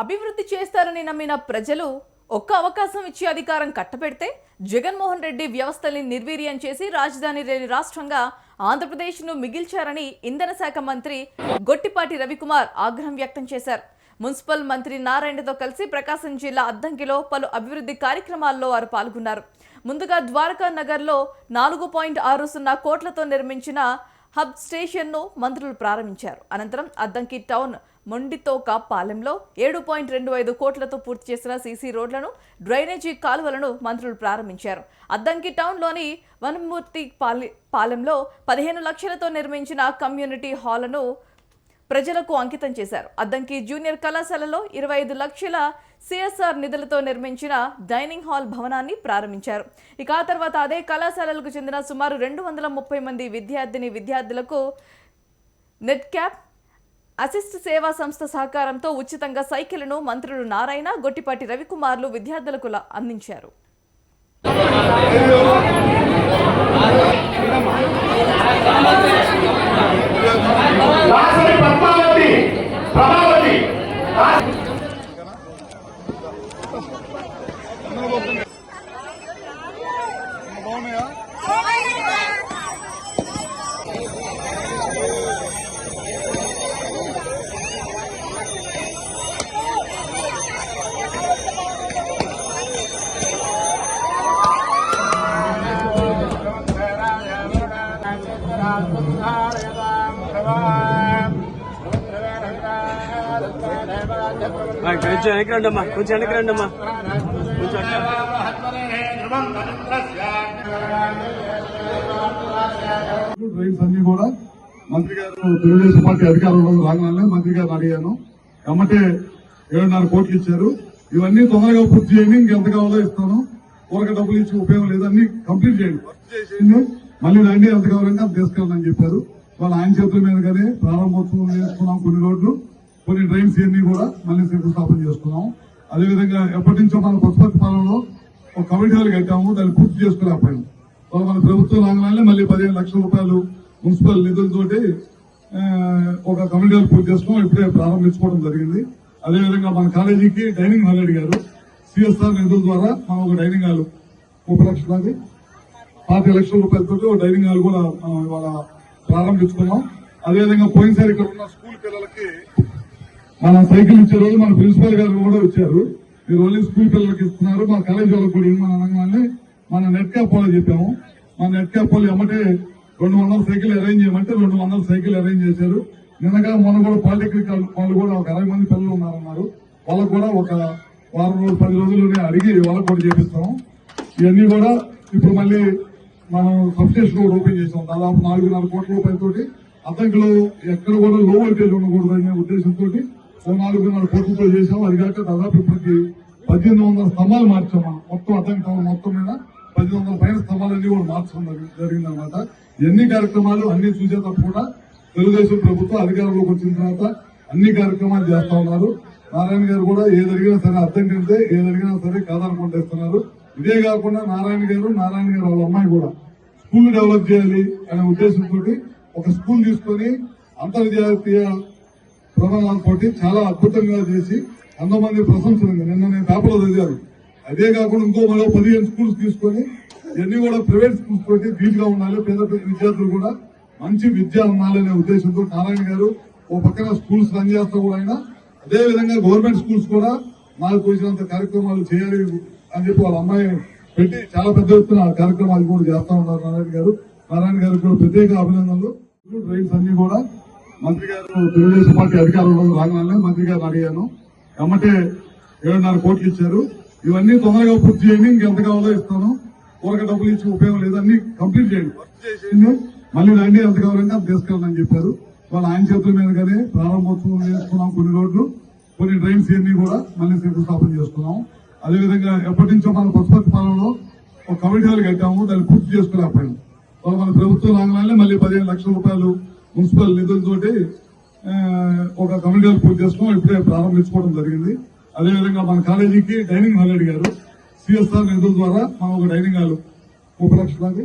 అభివృద్ధి చేస్తారని నమ్మిన ప్రజలు ఒక్క అవకాశం ఇచ్చి అధికారం కట్టబెడితే జగన్మోహన్ రెడ్డి వ్యవస్థల్ని నిర్వీర్యం చేసి రాజధాని లేని రాష్ట్రంగా ఆంధ్రప్రదేశ్ను మిగిల్చారని ఇంధన శాఖ మంత్రి గొట్టిపాటి రవికుమార్ ఆగ్రహం వ్యక్తం చేశారు. మున్సిపల్ మంత్రి నారాయణతో కలిసి ప్రకాశం జిల్లా అద్దంకిలో పలు అభివృద్ధి కార్యక్రమాల్లో వారు పాల్గొన్నారు. ముందుగా ద్వారకా నగర్లో నాలుగు పాయింట్ ఆరు సున్నా కోట్లతో నిర్మించిన హబ్ స్టేషన్ను మంత్రులు ప్రారంభించారు. అనంతరం అద్దంకి టౌన్ మొండితోక పాలెంలో ఏడు పాయింట్ రెండు ఐదు కోట్లతో పూర్తి చేసిన సీసీ రోడ్లను డ్రైనేజీ కాలువలను మంత్రులు ప్రారంభించారు. అద్దంకి టౌన్లోని వనమూర్తి పాలె పాలెంలో పదిహేను లక్షలతో నిర్మించిన కమ్యూనిటీ హాలను ప్రజలకు అంకితం చేశారు. అద్దంకి జూనియర్ కళాశాలలో ఇరవై ఐదు లక్షల సిఎస్ఆర్ నిధులతో నిర్మించిన డైనింగ్ హాల్ భవనాన్ని ప్రారంభించారు. ఇక ఆ తర్వాత అదే కళాశాలలకు చెందిన సుమారు రెండు వందల ముప్పై మంది విద్యార్థిని విద్యార్థులకు నెట్ క్యాప్ అసిస్ట్ సేవా సంస్థ సహకారంతో ఉచితంగా సైకిళ్ళను మంత్రులు నారాయణ గొట్టిపాటి రవికుమార్లు విద్యార్థులకు అందించారు. కొంచెం వెనక్కి రండి అమ్మా కొంచెం వెనక్కి రండి అమ్మా కొంచెం అన్ని కూడా మంత్రి గారు తెలుగుదేశం పార్టీ అధికారంలో రాగానే మంత్రి గారిని అడిగాను. కాబట్టి ఏడున్నర కోట్లు ఇచ్చారు. ఇవన్నీ తొందరగా పూర్తి చేయండి ఇంకెంత కావాలో ఇస్తాను. ఊరక డబ్బులు ఇచ్చి ఉపయోగం లేదు అన్ని కంప్లీట్ చేయండి. వర్క్ చేసేయండి మళ్ళీ రండి ఎంత కావాలంటే అంత తీసుకెళ్ళని చెప్పారు. వాళ్ళ ఆయన చేతుల కానీ ప్రారంభోత్సవం చేసుకున్నాం కొన్ని రోడ్లు కొన్ని డ్రైన్స్ ఇవన్నీ కూడా మళ్ళీ శంకుస్థాపన చేసుకున్నాం అదేవిధంగా ఎప్పటి నుంచో మన పశుపతి పాలనలో ఒక కమిటీ హాల్ కట్టాము. దాన్ని పూర్తి చేసుకోలేకపోయాము వాళ్ళు మన ప్రభుత్వం రాగానే మళ్ళీ పదిహేను లక్షల రూపాయలు మున్సిపల్ నిధులతోటి ఒక కమిటీ హాల్ పూర్తి చేసుకున్నాం. ఇప్పుడే ప్రారంభించుకోవడం జరిగింది. అదేవిధంగా మన కాలేజీకి డైనింగ్ హాల్ అడిగారు. సిఎస్ఆర్ నిధుల ద్వారా మనం ఒక డైనింగ్ హాల్ ముప్పై లక్షలకి పాతిక లక్షల రూపాయలతో ఒక డైనింగ్ హాల్ కూడా మనం ఇవాళ ప్రారంభించుకున్నాం. అదేవిధంగా పోయినసారి ఇక్కడ ఉన్న స్కూల్ పిల్లలకి మన సైకిల్ ఇచ్చే రోజు మన ప్రిన్సిపల్ గారు కూడా వచ్చారు. మీరు ఓన్లీ స్కూల్ పిల్లలకి ఇస్తున్నారు మా కాలేజ్ వాళ్ళకి కూడా మన అనగానే మన నెట్ క్యాప్ వాళ్ళు చెప్పాము. మన నెట్ క్యాప్ వాళ్ళు ఎమ్మటే రెండు వందల సైకిల్ అరేంజ్ చేయమంటే రెండు వందల సైకిల్ అరేంజ్ చేశారు. నిన్నగా మొన్న కూడా పాలిటెక్నిక్ వాళ్ళు కూడా ఒక అరవై మంది పిల్లలు ఉన్నారన్నారు. వాళ్ళకు కూడా ఒక వారం రోజులు పది రోజుల్లోనే అడిగి వాళ్ళకు కూడా చేపిస్తాము. ఇవన్నీ కూడా ఇప్పుడు మళ్ళీ మనం సబ్స్టేషన్ కూడా ఓపెన్ చేసాం దాదాపు నాలుగున్నర కోట్ల రూపాయలతోటి అద్దంకిలో ఎక్కడ కూడా లో వోల్టేజ్ ఉండకూడదు అనే ఉద్దేశంతో నాలుగున్నర కోట్లతో చేసాం అది కాక దాదాపు ఇప్పటికి పద్దెనిమిది వందల స్తంభాలు మార్చాము? మొత్తం అర్థం టౌన్ మొత్తం మీద పద్దెనిమిది వందల పైన స్తంభాలన్నీ కూడా మార్చడం జరిగిందనమాట ఎన్ని కార్యక్రమాలు అన్ని చూసేటప్పుడు కూడా తెలుగుదేశం ప్రభుత్వం అధికారంలోకి వచ్చిన తర్వాత అన్ని కార్యక్రమాలు చేస్తా ఉన్నారు. నారాయణ గారు కూడా ఏది అడిగినా సరే అర్థం కంటే ఏది అడిగినా సరే కాదనుకుంటూ ఇదే కాకుండా నారాయణ గారు నారాయణ గారు వాళ్ళ అమ్మాయి కూడా స్కూల్ డెవలప్ చేయాలి అనే ఉద్దేశంతో ఒక స్కూల్ తీసుకొని అంతర్జాతీయ ప్రమాణాలతో చాలా అద్భుతంగా చేసి అంతమంది ప్రశంసలు నిన్న నేను పేపర్లో చదివాను. అదే కాకుండా ఇంకో మరో పదిహేను స్కూల్స్ తీసుకొని ఇవన్నీ కూడా ప్రైవేట్ స్కూల్స్ పెట్టి ధీటుగా ఉండాలి పేద విద్యార్థులు కూడా మంచి విద్య ఉండాలనే ఉద్దేశంతో నారాయణ గారు ఓ పక్కన స్కూల్స్ రన్ చేస్తా కూడా ఆయన. అదేవిధంగా గవర్నమెంట్ స్కూల్స్ కూడా నాకు వచ్చినంత కార్యక్రమాలు చేయాలి అని చెప్పి వాళ్ళ అమ్మాయి పెట్టి చాలా పెద్ద ఎత్తున కార్యక్రమాలు కూడా చేస్తా ఉన్నారు నారాయణ గారు. నారాయణ గారికి కూడా ప్రత్యేక అభినందనలు. రైల్స్ అన్ని కూడా మంత్రి గారు తెలుగుదేశం పార్టీ అధికారంలో రాగానే మంత్రి గారిని అడిగాను. ఎమ్మటే ఏడున్నర కోట్లు ఇచ్చారు. ఇవన్నీ తొందరగా పూర్తి చేయండి ఇంకెంత కావాలో ఇస్తాను. ఊరక డబ్బులు ఇచ్చి ఉపయోగం లేదు అన్ని కంప్లీట్ చేయండి. వర్క్ చేసేయండి మళ్ళీ రండి ఎంత కావాలంటే అంత తీసుకెళ్ళని చెప్పారు. వాళ్ళ ఆయన చేతుల మీదుగానే ప్రారంభోత్సవం చేసుకున్నాం కొన్ని రోడ్లు కొన్ని డ్రైన్స్ ఇవన్నీ కూడా మళ్ళీ శంకుస్థాపన చేసుకున్నాం. అదేవిధంగా ఎప్పటి నుంచో మన పశుపతి పాలనలో ఒక కమిటీ హాల్ కట్టాము దాన్ని పూర్తి చేసుకోలేకపోయాము వాళ్ళ మన ప్రభుత్వం రాగానే మళ్ళీ పదిహేను లక్షల రూపాయలు మున్సిపల్ నిధులతోటి ఒక కమిటీ హాల్ పూర్తి చేసుకున్నాం. ఇప్పుడే ప్రారంభించుకోవడం జరిగింది. అదేవిధంగా మన కాలేజీకి డైనింగ్ హాల్ అడిగారు. సిఎస్ఆర్ నిధుల ద్వారా మనం ఒక డైనింగ్ హాల్ ముప్పై లక్షలది